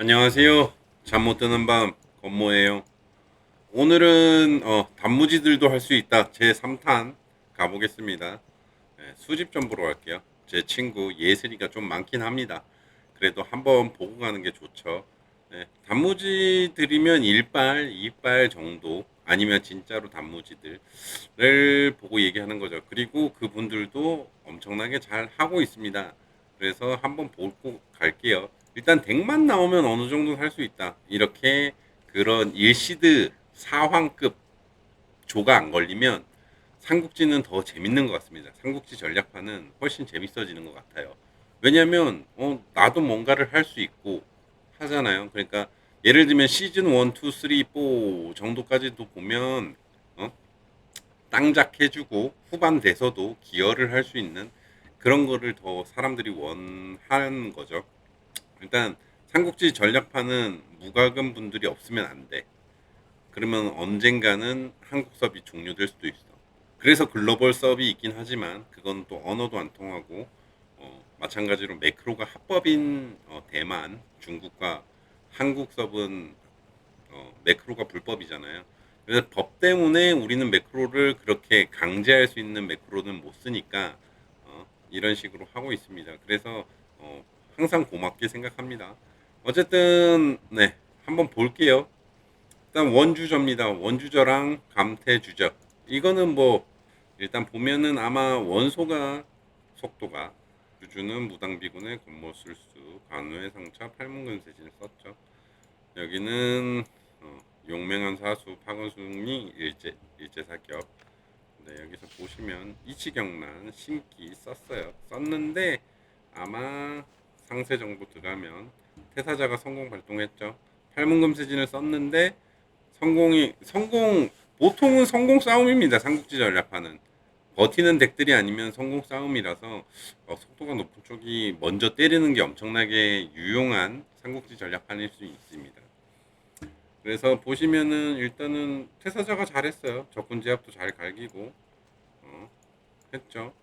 안녕하세요. 잠 못 드는 밤 건모예요. 오늘은 어, 단무지들도 할 수 있다. 제 3탄 가보겠습니다. 네, 수집 좀 보러 갈게요. 제 친구 예슬이가 좀 많긴 합니다. 그래도 한번 보고 가는 게 좋죠. 네, 단무지 들이면 1발, 2발 정도 아니면 진짜로 단무지들을 보고 얘기하는 거죠. 그리고 그분들도 엄청나게 잘 하고 있습니다. 그래서 한번 보고 갈게요. 일단 덱만 나오면 어느 정도 할수 있다. 이렇게 그런 일시드 4황급 조가 안 걸리면 삼국지는 더 재밌는 것 같습니다. 삼국지 전략판은 훨씬 재밌어지는 것 같아요. 왜냐면 어, 나도 뭔가를 할 수 있고 하잖아요. 그러니까 예를 들면 시즌 1, 2, 3, 4 정도까지도 보면 어? 땅작 해주고 후반 돼서도 기여를 할 수 있는 그런 거를 더 사람들이 원하는 거죠. 일단 삼국지 전략판은 무과금 분들이 없으면 안 돼. 그러면 언젠가는 한국 서비 종료될 수도 있어. 그래서 글로벌 서비 있긴 하지만 그건 또 언어도 안 통하고 어, 마찬가지로 매크로가 합법인 어, 대만, 중국과 한국 서브는 어, 매크로가 불법이잖아요. 그래서 법 때문에 우리는 매크로를 그렇게 강제할 수 있는 매크로는 못 쓰니까 어, 이런 식으로 하고 있습니다. 그래서 어, 항상 고맙게 생각합니다. 어쨌든 네 한번 볼게요. 일단 원주저입니다. 원주저랑 감태주저. 이거는 뭐 일단 보면은 아마 원소가 속도가 주주는 무당비군의 권모술수 관우의 상처 팔문근 세진을 썼죠. 여기는 어, 용맹한 사수 파건숭이 일제 일제 사격. 네 여기서 보시면 이치경란 신기 썼어요. 썼는데 아마 상세 정보 들어가면 태사자가 성공 발동했죠. 팔문금 세진을 썼는데 성공이 성공 보통은 성공 싸움입니다. 삼국지 전략판은 버티는 덱들이 아니면 성공 싸움이라서 어, 속도가 높은 쪽이 먼저 때리는 게 엄청나게 유용한 삼국지 전략판일 수 있습니다. 그래서 보시면은 일단은 태사자가 잘했어요. 적군 제압도 잘 갈기고 어, 했죠.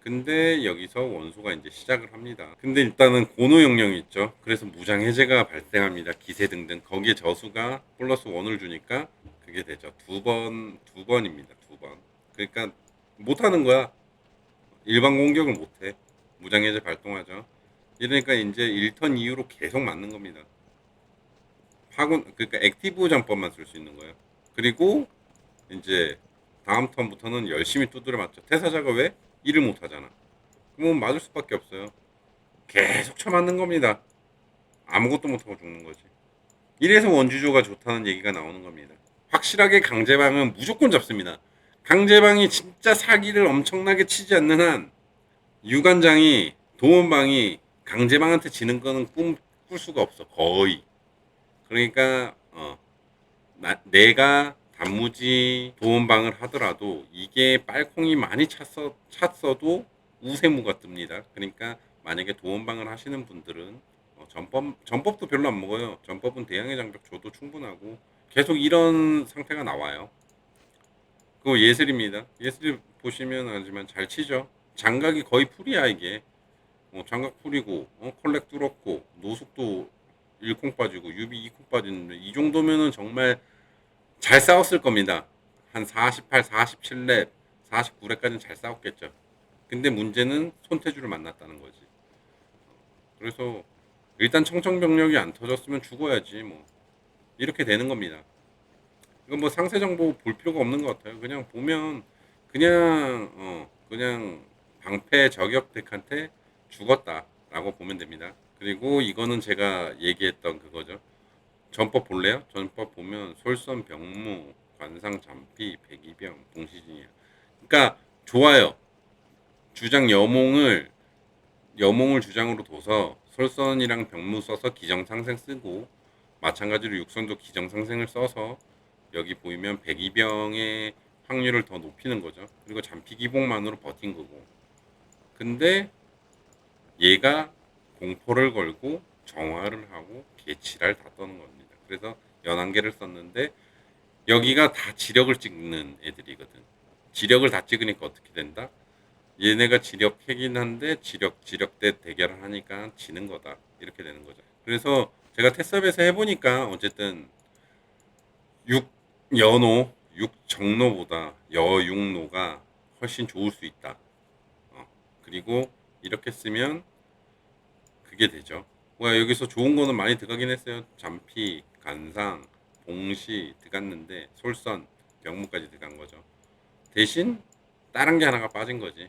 근데 여기서 원소가 이제 시작을 합니다. 근데 일단은 고노 영령이 있죠. 그래서 무장 해제가 발생합니다. 기세 등등. 거기에 저수가 플러스 원을 주니까 그게 되죠. 두 번, 두 번입니다. 두 번. 그러니까 못 하는 거야. 일반 공격을 못 해. 무장 해제 발동하죠. 이러니까 이제 1턴 이후로 계속 맞는 겁니다. 파군, 그러니까 액티브 장법만 쓸 수 있는 거예요. 그리고 이제 다음 턴부터는 열심히 두드려 맞죠. 태사자가 왜? 일을 못 하잖아. 그러면 맞을 수밖에 없어요. 계속 쳐맞는 겁니다. 아무것도 못하고 죽는 거지. 이래서 원주조가 좋다는 얘기가 나오는 겁니다. 확실하게 강제방은 무조건 잡습니다. 강제방이 진짜 사기를 엄청나게 치지 않는 한 유관장이 도원방이 강제방한테 지는 거는 꿈, 꿀 수가 없어. 거의. 그러니까 어, 나, 내가 단무지 도원방을 하더라도 이게 빨콩이 많이 찼어, 찼어도 우세무가 뜹니다. 그러니까 만약에 도원방을 하시는 분들은 어, 전법, 전법도 별로 안 먹어요. 전법은 대양의 장벽 줘도 충분하고 계속 이런 상태가 나와요. 그거 예슬입니다. 예슬이 보시면 알지만 잘 치죠. 장각이 거의 풀이야 이게. 어, 장각 풀이고 어, 컬렉 뚫었고 노숙도 1콩 빠지고 유비 2콩 빠지는데 이 정도면은 정말 잘 싸웠을 겁니다. 한 48, 47렙, 49렙까지는 잘 싸웠겠죠. 근데 문제는 손태주를 만났다는 거지. 그래서 일단 청청병력이 안 터졌으면 죽어야지 뭐 이렇게 되는 겁니다. 이건 뭐 상세 정보 볼 필요가 없는 것 같아요. 그냥 보면 그냥 어 그냥 방패 저격 덱한테 죽었다라고 보면 됩니다. 그리고 이거는 제가 얘기했던 그거죠. 전법 볼래요? 전법 보면 솔선 병무 관상 잠피 백이병 동시진이야. 그러니까 좋아요. 주장 여몽을 여몽을 주장으로 둬서 솔선이랑 병무 써서 기정상생 쓰고 마찬가지로 육선도 기정상생을 써서 여기 보이면 백이병의 확률을 더 높이는 거죠. 그리고 잠피 기복만으로 버틴 거고. 근데 얘가 공포를 걸고 정화를 하고 개치를 다 떠는 겁니다. 그래서 연한계를 썼는데 여기가 다 지력을 찍는 애들이거든. 지력을 다 찍으니까 어떻게 된다? 얘네가 지력 핵이긴 한데 지력 지력 대 대결을 하니까 지는 거다. 이렇게 되는 거죠. 그래서 제가 테스업에서 해보니까 어쨌든 6여노, 6정노보다 여육노가 훨씬 좋을 수 있다. 어, 그리고 이렇게 쓰면 그게 되죠. 와 여기서 좋은 거는 많이 들어가긴 했어요. 잠피, 간상, 봉시 들어갔는데 솔선, 경무까지 들어간 거죠. 대신 다른 게 하나가 빠진 거지.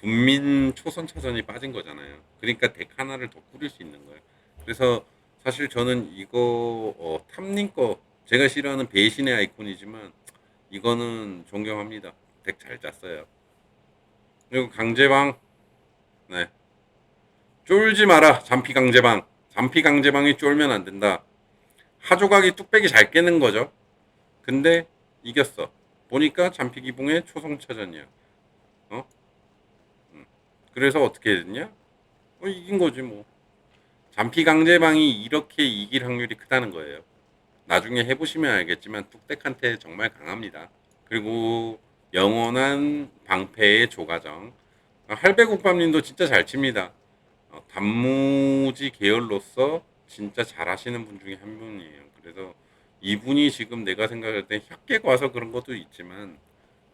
국민 초선 차전이 빠진 거잖아요. 그러니까 덱 하나를 더 꾸릴 수 있는 거예요. 그래서 사실 저는 이거 어, 탐님 거 제가 싫어하는 배신의 아이콘이지만 이거는 존경합니다. 덱 잘 짰어요. 그리고 강제방 네 쫄지 마라 잠피 강제방 잠피 강제방이 쫄면 안 된다. 하조각이 뚝배기 잘 깨는 거죠. 근데 이겼어. 보니까 잠피 기봉의 초성차전이야. 어? 음. 그래서 어떻게 됐냐? 어, 이긴 거지 뭐. 잠피 강제방이 이렇게 이길 확률이 크다는 거예요. 나중에 해보시면 알겠지만 뚝딱한테 정말 강합니다. 그리고 영원한 방패의 조가정. 할배국밥님도 진짜 잘 칩니다. 어, 단무지 계열로서 진짜 잘하시는 분 중에 한 분이에요. 그래서 이분이 지금 내가 생각할 때 혁객 와서 그런 것도 있지만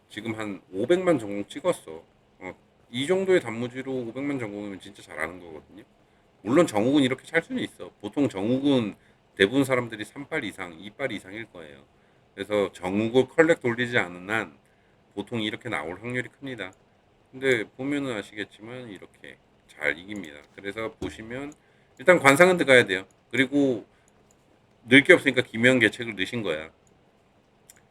지금 한 500만 전공 찍었어. 어, 이 정도의 단무지로 500만 전공이면 진짜 잘하는 거거든요. 물론 정욱은 이렇게 찰 수는 있어. 보통 정욱은 대부분 사람들이 3발 이상, 2발 이상일 거예요. 그래서 정욱을 컬렉 돌리지 않은 한 보통 이렇게 나올 확률이 큽니다. 근데 보면은 아시겠지만 이렇게 잘 이깁니다. 그래서 보시면 일단 관상은 들어가야 돼요. 그리고 늘 게 없으니까 기묘한 계책을 넣으신 거야.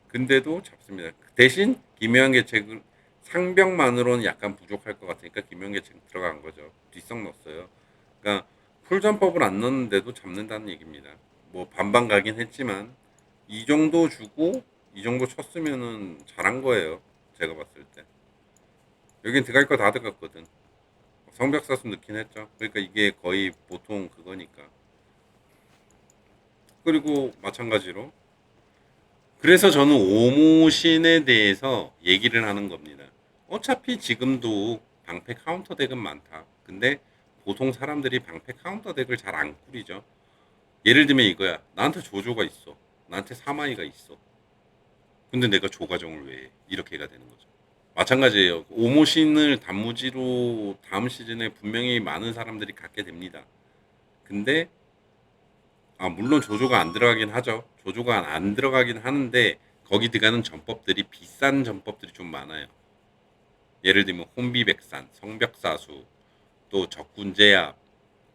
근데도 잡습니다. 대신 기묘한 계책을 상병만으로는 약간 부족할 것 같으니까 기묘한 계책 들어간 거죠. 뒷성 넣었어요. 그러니까 풀전법을 안 넣는데도 잡는다는 얘기입니다. 뭐 반반 가긴 했지만 이 정도 주고 이 정도 쳤으면은 잘한 거예요. 제가 봤을 때. 여긴 들어갈 거 다 들어갔거든. 성벽사수 넣긴 했죠. 그러니까 이게 거의 보통 그거니까. 그리고 마찬가지로 그래서 저는 오모신에 대해서 얘기를 하는 겁니다. 어차피 지금도 방패 카운터 덱은 많다. 근데 보통 사람들이 방패 카운터 덱을 잘 안 꾸리죠. 예를 들면 이거야. 나한테 조조가 있어. 나한테 사마이가 있어. 근데 내가 조가정을 왜 해? 이렇게가 되는 거죠. 마찬가지예요. 오모신을 단무지로 다음 시즌에 분명히 많은 사람들이 갖게 됩니다. 근데 아 물론 조조가 안 들어가긴 하죠. 조조가 안 들어가긴 하는데 거기 들어가는 전법들이 비싼 전법들이 좀 많아요. 예를 들면 혼비백산, 성벽사수, 또 적군제압,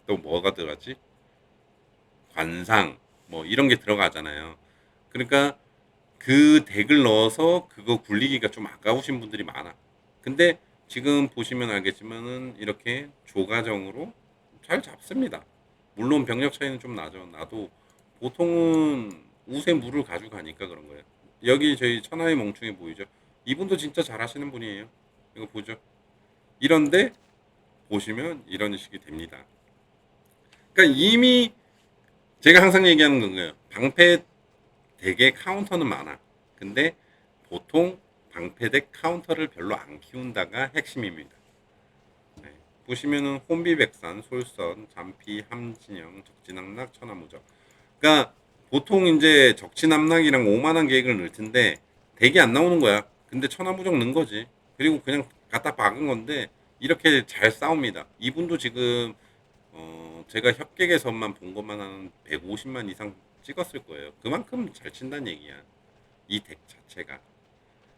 또 뭐가 들어가지? 관상, 뭐 이런 게 들어가잖아요. 그러니까 그 덱을 넣어서 그거 굴리기가 좀 아까우신 분들이 많아. 근데 지금 보시면 알겠지만은 이렇게 조가정으로 잘 잡습니다. 물론 병력 차이는 좀 나죠. 나도 보통은 우세 물을 가져가니까 그런 거예요. 여기 저희 천하의 멍충이 보이죠? 이분도 진짜 잘하시는 분이에요. 이거 보죠. 이런데 보시면 이런 식이 됩니다. 그러니까 이미 제가 항상 얘기하는 건가요? 방패 덱의 카운터는 많아. 근데 보통 방패 덱 카운터를 별로 안 키운다가 핵심입니다. 네. 보시면은 혼비백산, 솔선, 잠피, 함진영, 적진함락, 천하무적. 그러니까 보통 이제 적진함락이랑 오만한 계획을 넣을 텐데 덱이 안 나오는 거야. 근데 천하무적 넣은 거지. 그리고 그냥 갖다 박은 건데 이렇게 잘 싸웁니다. 이분도 지금 어 제가 협객에서만 본 것만 한 150만 이상 찍었을 거예요. 그만큼 잘 친다는 얘기야. 이 덱 자체가.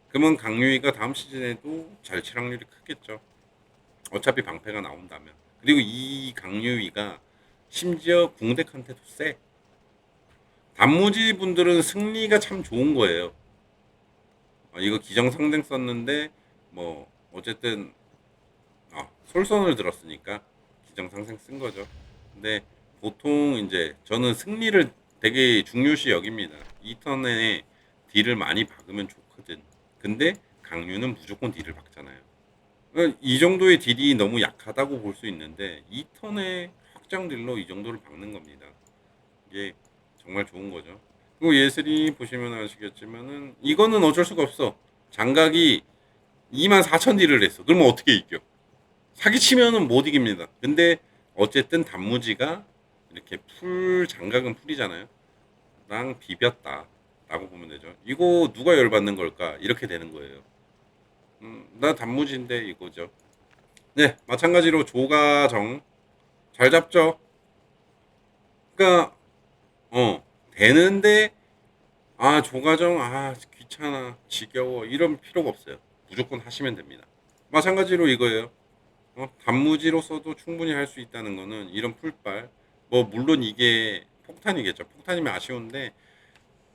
그러면 강유이가 다음 시즌에도 잘 칠 확률이 크겠죠. 어차피 방패가 나온다면. 그리고 이 강유이가 심지어 궁덱한테도 세. 단무지 분들은 승리가 참 좋은 거예요. 아, 이거 기정상등 썼는데 뭐 어쨌든 아, 솔선을 들었으니까 기정상생 쓴 거죠. 근데 보통 이제 저는 승리를 되게 중요시 여깁니다. 이 턴에 딜을 많이 박으면 좋거든. 근데 강유는 무조건 딜을 박잖아요. 그러니까 이 정도의 딜이 너무 약하다고 볼 수 있는데 이 턴에 확장 딜로 이 정도를 박는 겁니다. 이게 정말 좋은 거죠. 그리고 예슬이 보시면 아시겠지만은 이거는 어쩔 수가 없어. 장각이 2만 4천 딜을 했어. 그러면 어떻게 이겨? 사기 치면은 못 이깁니다. 근데 어쨌든 단무지가 이렇게 풀 장각은 풀이잖아요. 랑 비볐다. 라고 보면 되죠. 이거 누가 열받는 걸까? 이렇게 되는 거예요. 음, 나 단무지인데 이거죠. 네, 마찬가지로 조가정 잘 잡죠. 그러니까 어 되는데 아 조가정 아 귀찮아 지겨워 이런 필요가 없어요. 무조건 하시면 됩니다. 마찬가지로 이거예요. 어, 단무지로서도 충분히 할 수 있다는 거는 이런 풀빨 뭐 물론 이게 폭탄이겠죠. 폭탄이면 아쉬운데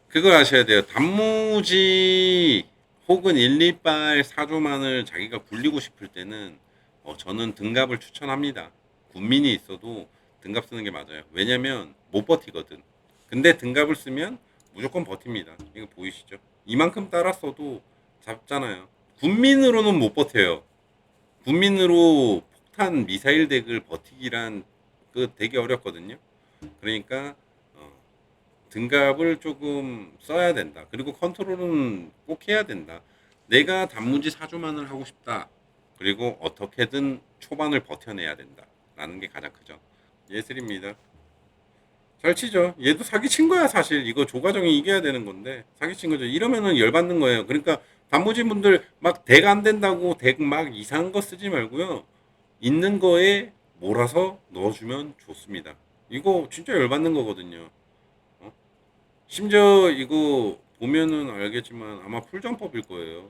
그걸 아셔야 돼요. 단무지 혹은 1, 2빨 사조만을 자기가 굴리고 싶을 때는 어, 저는 등갑을 추천합니다. 군민이 있어도 등갑 쓰는 게 맞아요. 왜냐면 못 버티거든. 근데 등갑을 쓰면 무조건 버팁니다. 이거 보이시죠? 이만큼 따랐어도 잡잖아요. 군민으로는 못 버텨요. 군민으로 폭탄 미사일 덱을 버티기란 그 되게 어렵거든요. 그러니까 어, 등갑을 조금 써야 된다. 그리고 컨트롤은 꼭 해야 된다. 내가 단무지 사주만을 하고 싶다. 그리고 어떻게든 초반을 버텨내야 된다. 라는 게 가장 크죠. 예슬입니다. 잘 치죠. 얘도 사기친 거야, 사실. 이거 조가정이 이겨야 되는 건데. 사기친 거죠. 이러면은 열받는 거예요. 그러니까 단무지 분들 막 덱 안 된다고 덱 막 이상한 거 쓰지 말고요. 있는 거에 몰아서 넣어주면 좋습니다. 이거 진짜 열받는 거거든요. 어? 심지어 이거 보면은 알겠지만 아마 풀전법일 거예요.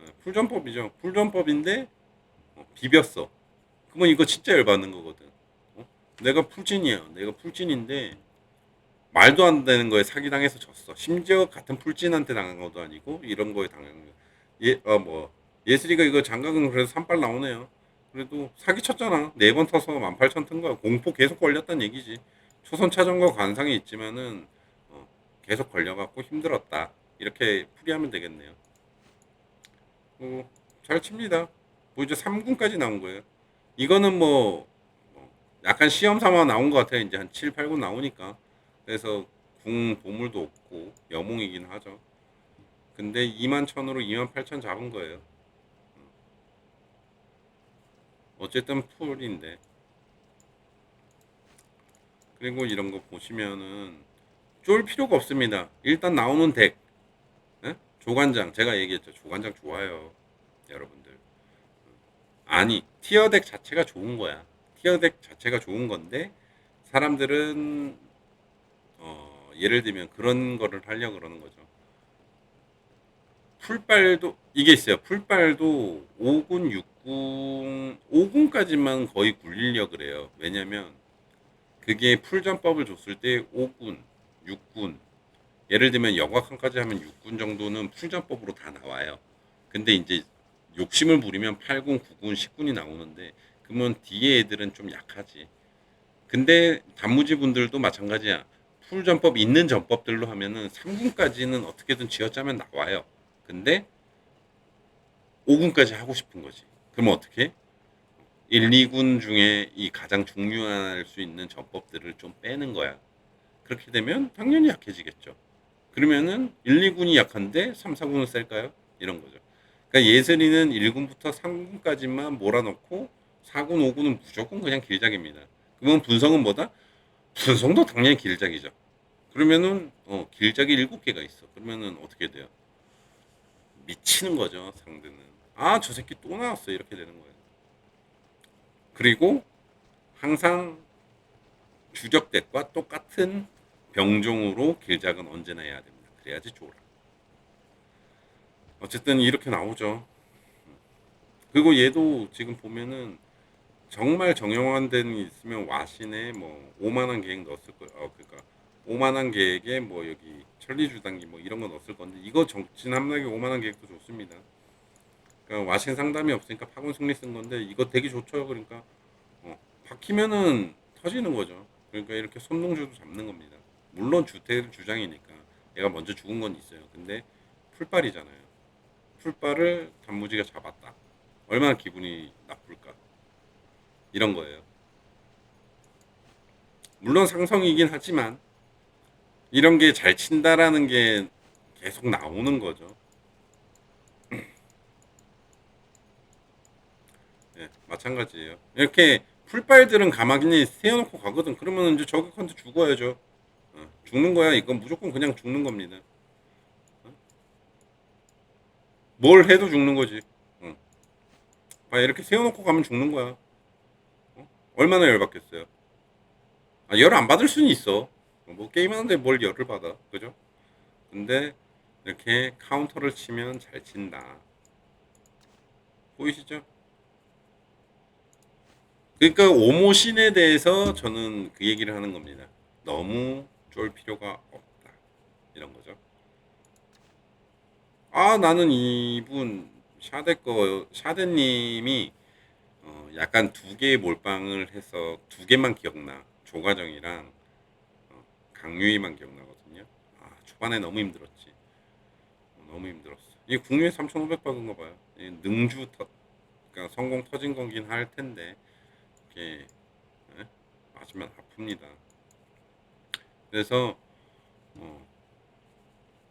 예, 풀전법이죠. 풀전법인데 어, 비볐어. 그러면 이거 진짜 열받는 거거든. 어? 내가 풀진이야. 내가 풀진인데 말도 안 되는 거에 사기당해서 졌어. 심지어 같은 풀진한테 당한 것도 아니고 이런 거에 당한 거. 예, 어, 뭐 예슬이가 이거 장갑은 그래도 산발 나오네요. 그래도 사기 쳤잖아. 네번 터서 18,000 튼 거야. 공포 계속 걸렸단 얘기지. 초선 차전과 관상이 있지만은 어, 계속 걸려갖고 힘들었다. 이렇게 풀이하면 되겠네요. 어, 잘 칩니다. 뭐 이제 3군까지 나온 거예요. 이거는 뭐, 뭐 약간 시험 삼아 나온 것 같아요. 이제 한 7, 8군 나오니까. 그래서 궁 보물도 없고 여몽이긴 하죠. 근데 2만 천으로 2만 8천 잡은 거예요. 어쨌든 풀인데. 그리고 이런 거 보시면은 쫄 필요가 없습니다. 일단 나오는 덱. 예? 조관장 제가 얘기했죠. 조관장 좋아요. 여러분들. 아니 티어 덱 자체가 좋은 거야. 티어 덱 자체가 좋은 건데 사람들은 어, 예를 들면 그런 거를 하려 고 그러는 거죠. 풀빨도 이게 있어요. 풀빨도 5군, 6군, 5군까지만 거의 굴리려 그래요. 왜냐면 그게 풀전법을 줬을 때 5군, 6군 예를 들면 여곽한까지 하면 6군 정도는 풀전법으로 다 나와요. 근데 이제 욕심을 부리면 8군, 9군, 10군이 나오는데 그러면 뒤에 애들은 좀 약하지. 근데 단무지 분들도 마찬가지야. 풀전법 있는 전법들로 하면은 3군까지는 어떻게든 쥐어짜면 나와요. 근데 5군까지 하고 싶은 거지. 그러면 어떻게? 1, 2군 중에 이 가장 중요할 수 있는 전법들을 좀 빼는 거야. 그렇게 되면 당연히 약해지겠죠. 그러면은 1, 2군이 약한데 3, 4군은 셀까요? 이런 거죠. 그러니까 예슬이는 1군부터 3군까지만 몰아넣고 4군, 5군은 무조건 그냥 길작입니다. 그러면 분성은 뭐다? 분성도 당연히 길작이죠. 그러면은 어, 길작이 7개가 있어. 그러면은 어떻게 돼요? 미치는 거죠, 상대는. 아, 저 새끼 또 나왔어. 이렇게 되는 거예요. 그리고 항상 주적덱과 똑같은 병종으로 길작은 언제나 해야 됩니다. 그래야지 좋아. 어쨌든 이렇게 나오죠. 그리고 얘도 지금 보면은 정말 정형화된 있으면 와신에 뭐 5만원 계획 넣었을 거예요. 어, 그러니까 5만원 계획에 뭐 여기 천리주단기 뭐 이런 거 넣었을 건데 이거 정진 함락에 5만원 계획도 좋습니다. 그러니까 와신 상담이 없으니까 파군 승리 쓴 건데 이거 되게 좋죠. 그러니까 어, 박히면은 터지는 거죠. 그러니까 이렇게 손동주도 잡는 겁니다. 물론 주택 주장이니까 얘가 먼저 죽은 건 있어요. 근데 풀빨이잖아요. 풀빨을 단무지가 잡았다. 얼마나 기분이 나쁠까? 이런 거예요. 물론 상성이긴 하지만 이런 게 잘 친다라는 게 계속 나오는 거죠. 네, 마찬가지예요. 이렇게 풀빨들은 가만히 세워놓고 가거든. 그러면 이제 저격한테 죽어야죠. 어, 죽는 거야. 이건 무조건 그냥 죽는 겁니다. 어? 뭘 해도 죽는 거지. 어. 아, 이렇게 세워놓고 가면 죽는 거야. 어? 얼마나 열받겠어요. 아, 열안 받을 수는 있어. 어, 뭐 게임하는데 뭘 열을 받아. 그죠? 근데 이렇게 카운터를 치면 잘 친다. 보이시죠? 그러니까 오모신에 대해서 저는 그 얘기를 하는 겁니다. 너무 쫄 필요가 없다. 이런 거죠. 아, 나는 이분 샤데 거 샤데님이 어, 약간 두 개의 몰빵을 해서 두 개만 기억나. 조가정이랑 어, 강유희만 기억나거든요. 아, 초반에 너무 힘들었지. 어, 너무 힘들었어. 이 국유에 3,500 받은 거 봐요. 이 능주 터, 그러니까 성공 터진 거긴 할 텐데 이게 예? 맞으면 아픕니다. 그래서 어,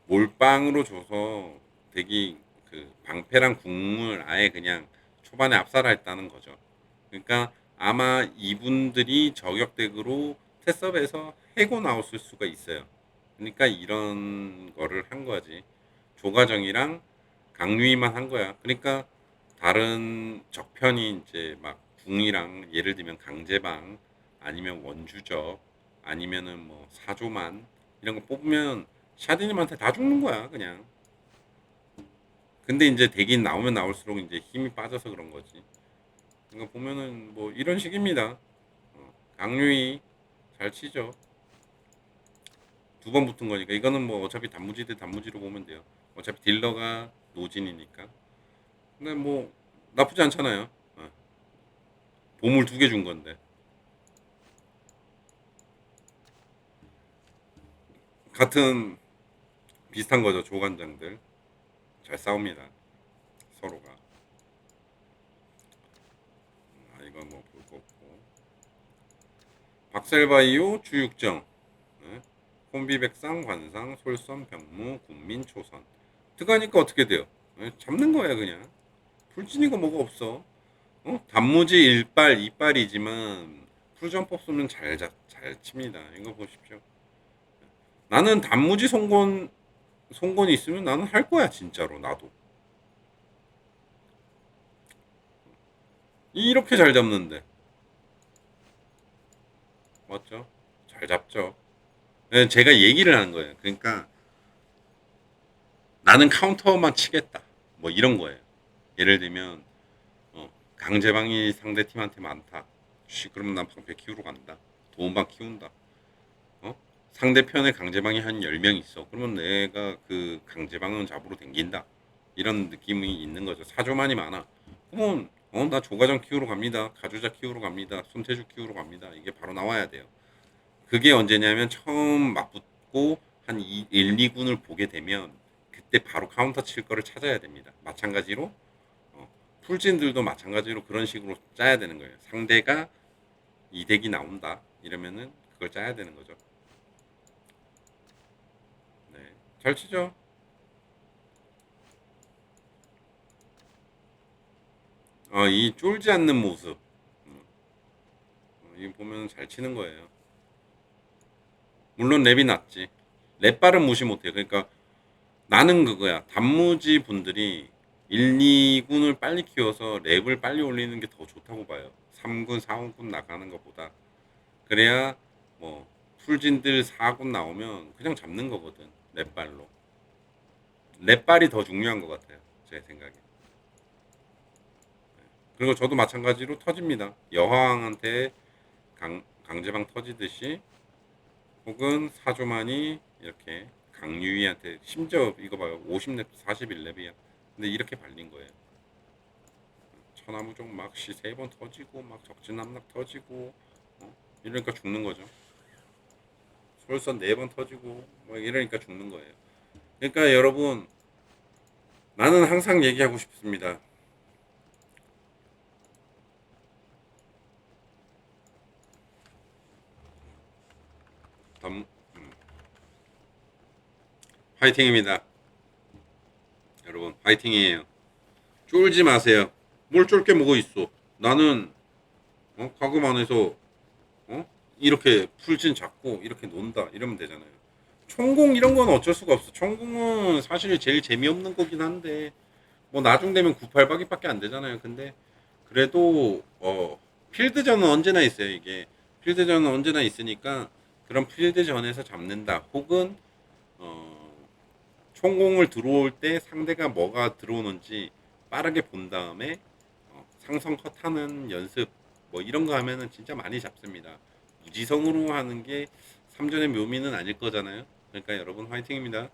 몰빵으로 줘서 대기 그 방패랑 궁을 아예 그냥 초반에 압살했다는 거죠. 그러니까 아마 이분들이 저격덱으로 테스업에서 해고 나왔을 수가 있어요. 그러니까 이런 거를 한 거지. 조가정이랑 강유희만 한 거야. 그러니까 다른 적편이 이제 막 궁이랑 예를 들면 강제방 아니면 원주적 아니면은 뭐 사조만 이런 거 뽑으면 샤드님한테 다 죽는 거야 그냥. 근데 이제 대긴 나오면 나올수록 이제 힘이 빠져서 그런 거지. 그러니까 보면은 뭐 이런 식입니다. 어, 강유희 잘 치죠. 두 번 붙은 거니까 이거는 뭐 어차피 단무지 대 단무지로 보면 돼요. 어차피 딜러가 노진이니까. 근데 뭐 나쁘지 않잖아요. 어. 보물 두 개 준 건데. 같은 비슷한 거죠 조관장들 잘 싸웁니다 서로가 아 이건 뭐볼 거 없고 박셀바이오 주육정 네? 콤비백상 관상 솔선 병무 군민 초선 들어가니까 어떻게 돼요 네? 잡는 거야 그냥 풀진이고 뭐가 없어 어? 단무지 일발 이빨이지만 풀전법 쓰면 잘, 자, 잘 칩니다 이거 보십시오 나는 단무지 송곳 송곳이 있으면 나는 할 거야 진짜로 나도 이렇게 잘 잡는데 맞죠? 잘 잡죠. 네, 제가 얘기를 하는 거예요. 그러니까 나는 카운터만 치겠다. 뭐 이런 거예요. 예를 들면 어, 강제방이 상대 팀한테 많다. 씨, 그러면 난 방패 키우러 간다. 도움방 키운다. 어? 상대편에 강제방이 한 10명 있어. 그러면 내가 그 강제방은 잡으러 댕긴다. 이런 느낌이 있는 거죠. 사조만이 많아. 그러면 어, 나 조가정 키우러 갑니다. 가주자 키우러 갑니다. 손태주 키우러 갑니다. 이게 바로 나와야 돼요. 그게 언제냐면 처음 맞붙고 한 2, 1, 2군을 보게 되면 그때 바로 카운터 칠 거를 찾아야 됩니다. 마찬가지로 어, 풀진들도 마찬가지로 그런 식으로 짜야 되는 거예요. 상대가 이 덱이 나온다 이러면은 그걸 짜야 되는 거죠. 네, 잘 치죠. 어, 이 쫄지 않는 모습. 음. 어, 이 보면 잘 치는 거예요. 물론 랩이 낫지. 랩발은 무시 못해요. 그러니까 나는 그거야. 단무지 분들이 1, 2군을 빨리 키워서 랩을 빨리 올리는 게 더 좋다고 봐요. 3군, 4군 나가는 것보다. 그래야 뭐 풀진들 4군 나오면 그냥 잡는 거거든. 랩발로. 랩발이 더 중요한 것 같아요. 제 생각에. 그리고 저도 마찬가지로 터집니다. 여왕한테 강, 강제방 터지듯이 혹은 사조만이 이렇게 강유희한테 심지어 이거 봐요. 50렙 41렙이야. 근데 이렇게 발린 거예요. 천하무적 막시 세 번 터지고 막 적진함락 터지고 어? 이러니까 죽는 거죠. 솔선 네 번 터지고 막 이러니까 죽는 거예요. 그러니까 여러분 나는 항상 얘기하고 싶습니다 담, 음. 화이팅입니다. 여러분, 화이팅이에요. 쫄지 마세요. 뭘 쫄게 뭐가 있어. 나는 어? 가금 안에서 어? 이렇게 풀진 잡고 이렇게 논다 이러면 되잖아요. 총공 이런 건 어쩔 수가 없어. 총공은 사실 제일 재미없는 거긴 한데 뭐 나중 되면 98박이밖에 안 되잖아요. 근데 그래도 어 필드전은 언제나 있어요. 이게 필드전은 언제나 있으니까 그런 필드전에서 잡는다. 혹은 어 총공을 들어올 때 상대가 뭐가 들어오는지 빠르게 본 다음에 어, 상성 컷하는 연습 뭐 이런 거 하면은 진짜 많이 잡습니다. 무지성으로 하는 게 삼전의 묘미는 아닐 거잖아요. 그러니까 여러분 화이팅입니다.